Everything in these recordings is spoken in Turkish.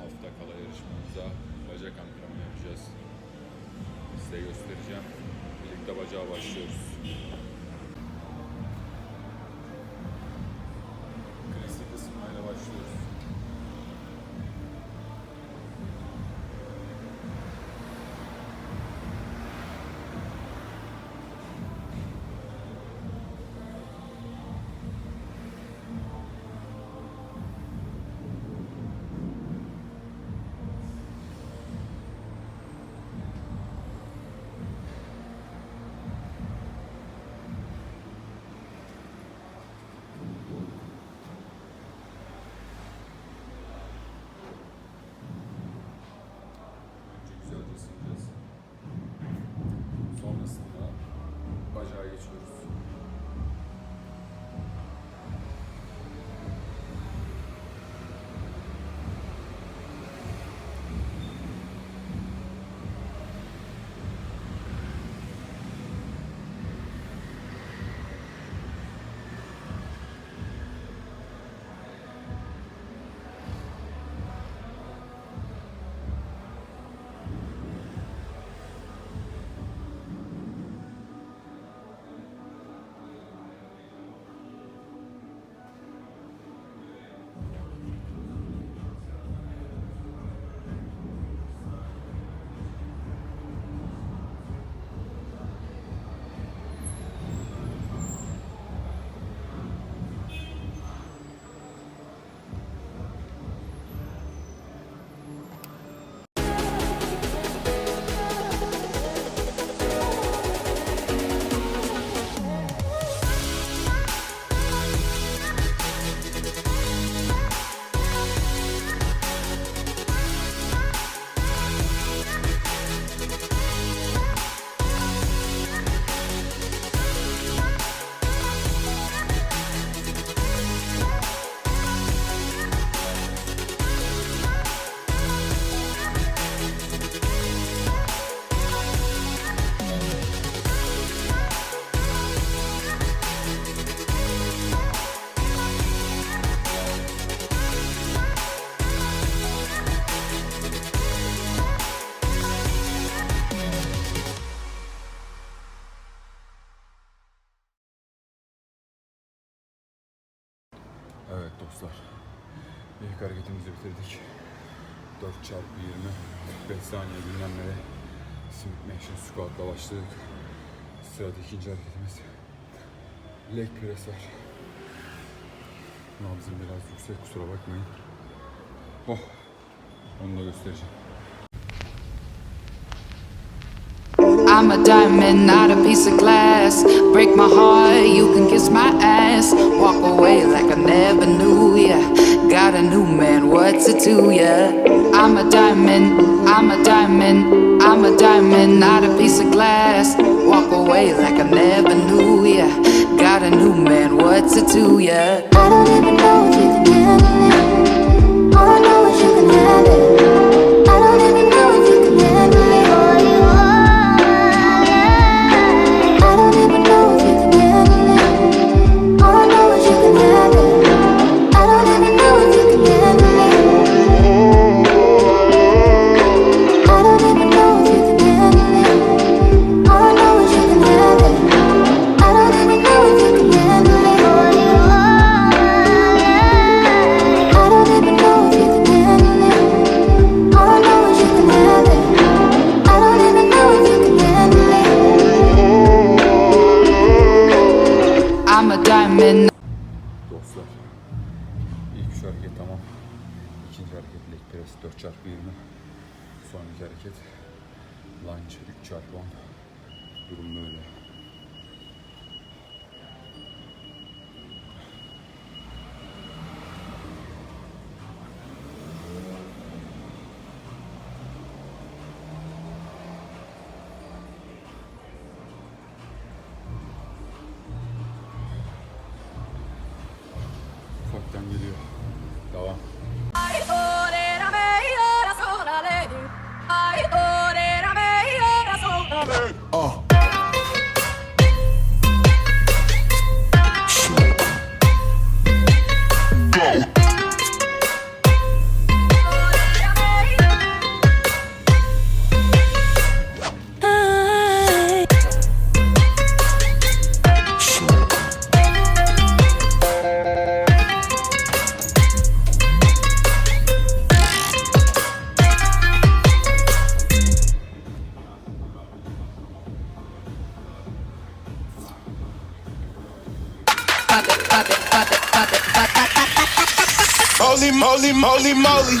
hafta kala yarışmamıza bacak antrenmanı yapacağız. Size göstereceğim. Birlikte bacağa başlıyoruz. Geçiyoruz. İlk hareketimizi bitirdik. 4 çarpı 20 5 saniye dinlenmeye Smith Nation Squat'la başladık. Sırada ikinci hareketimiz leg press var. Nabzım biraz yüksek kusura bakmayın. Oh! Onu da göstereceğim. I'm a diamond, not a piece of glass. Break my heart, you can kiss my ass. Walk away like I never knew ya. Got a new man, what's it to ya? I'm a diamond, I'm a diamond, I'm a diamond, not a piece of glass. Walk away like I never knew ya. Got a new man, what's it to ya? I don't even know 4 çarpı 20. Sonraki hareket lunge 3 çarpı 10. Durum böyle. Moly, moly, moly, moly.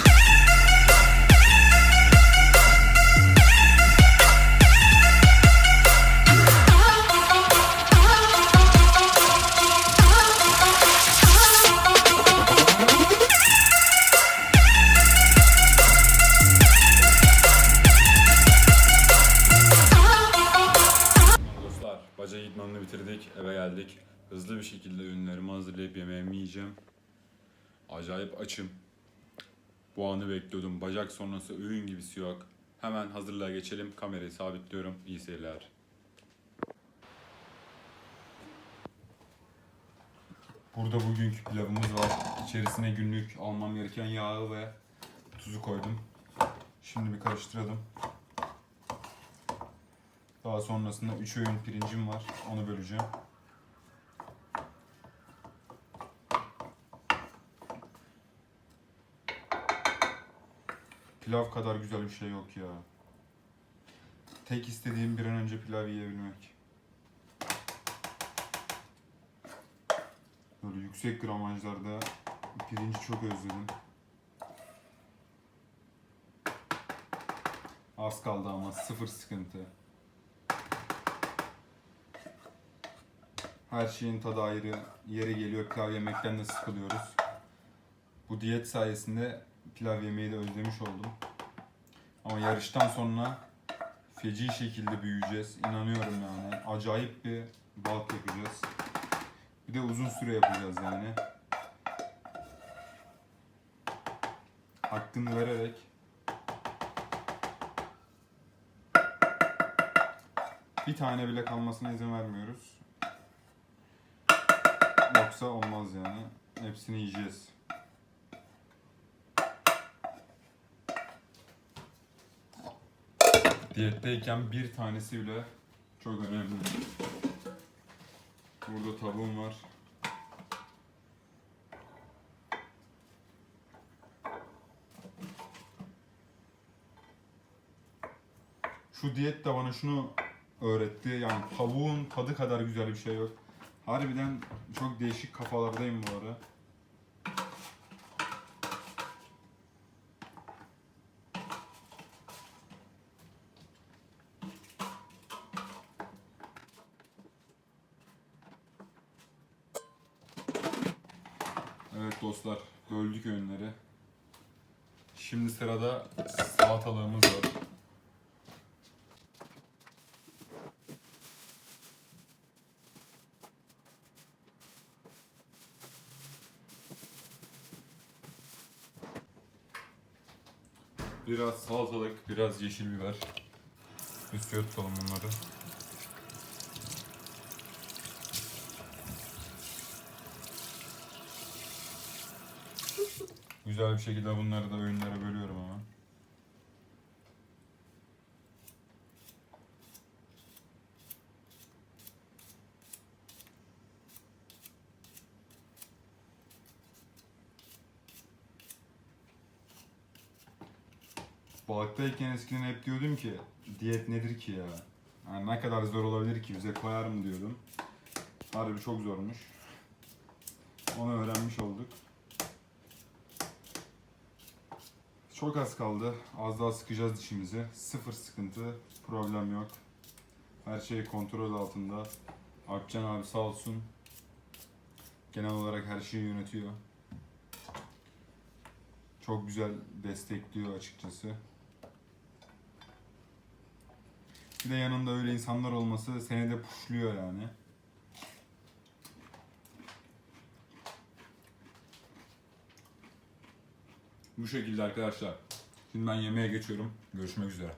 Dostlar, baca idmanını bitirdik, eve geldik. Hızlı bir şekilde ürünlerimi hazırlayıp yemeğimi yiyeceğim. Acayip açım. Bu anı bekliyordum. Bacak sonrası öğün gibisi yok. Hemen hazırlığa geçelim. Kamerayı sabitliyorum. İyi seyirler. Burada bugünkü pilavımız var. İçerisine günlük almam gereken yağı ve tuzu koydum. Şimdi bir karıştıralım. Daha sonrasında 3 öğün pirincim var. Onu böleceğim. Pilav kadar güzel bir şey yok ya. Tek istediğim bir an önce pilav yiyebilmek. Böyle yüksek gramajlarda pirinci çok özledim. Az kaldı ama sıfır sıkıntı. Her şeyin tadı ayrı. Yeri geliyor pilav yemekten de sıkılıyoruz. Bu diyet sayesinde pilav yemeyi de özlemiş oldum. Ama yarıştan sonra feci şekilde büyüyeceğiz. İnanıyorum yani. Acayip bir bulk yapacağız. Bir de uzun süre yapacağız yani. Hakkını vererek bir tane bile kalmasına izin vermiyoruz. Yoksa olmaz yani. Hepsini yiyeceğiz. Diyetteyken bir tanesi bile çok önemli. Burada tavuğum var. Şu diyet de bana şunu öğretti. Yani tavuğun tadı kadar güzel bir şey yok. Harbiden çok değişik kafalardayım bu ara. Evet dostlar, böldük öğünleri. Şimdi sırada salatalığımız var. Biraz salatalık, biraz yeşil biber. Üstüne tutalım bunları. Güzel bir şekilde bunları da öğünlere bölüyorum ama. Balıktayken eskiden hep diyordum ki diyet nedir ki ya? Yani ne kadar zor olabilir ki bize koyar mı diyordum. Harbi çok zormuş. Onu öğrenmiş olduk. Çok az kaldı. Az daha sıkacağız dişimizi. Sıfır sıkıntı, problem yok. Her şey kontrol altında. Akcan abi sağ olsun. Genel olarak her şeyi yönetiyor. Çok güzel destekliyor açıkçası. Bir de yanında öyle insanlar olması seni de puşluyor yani. Bu şekilde arkadaşlar. Şimdi ben yemeğe geçiyorum. Görüşmek üzere.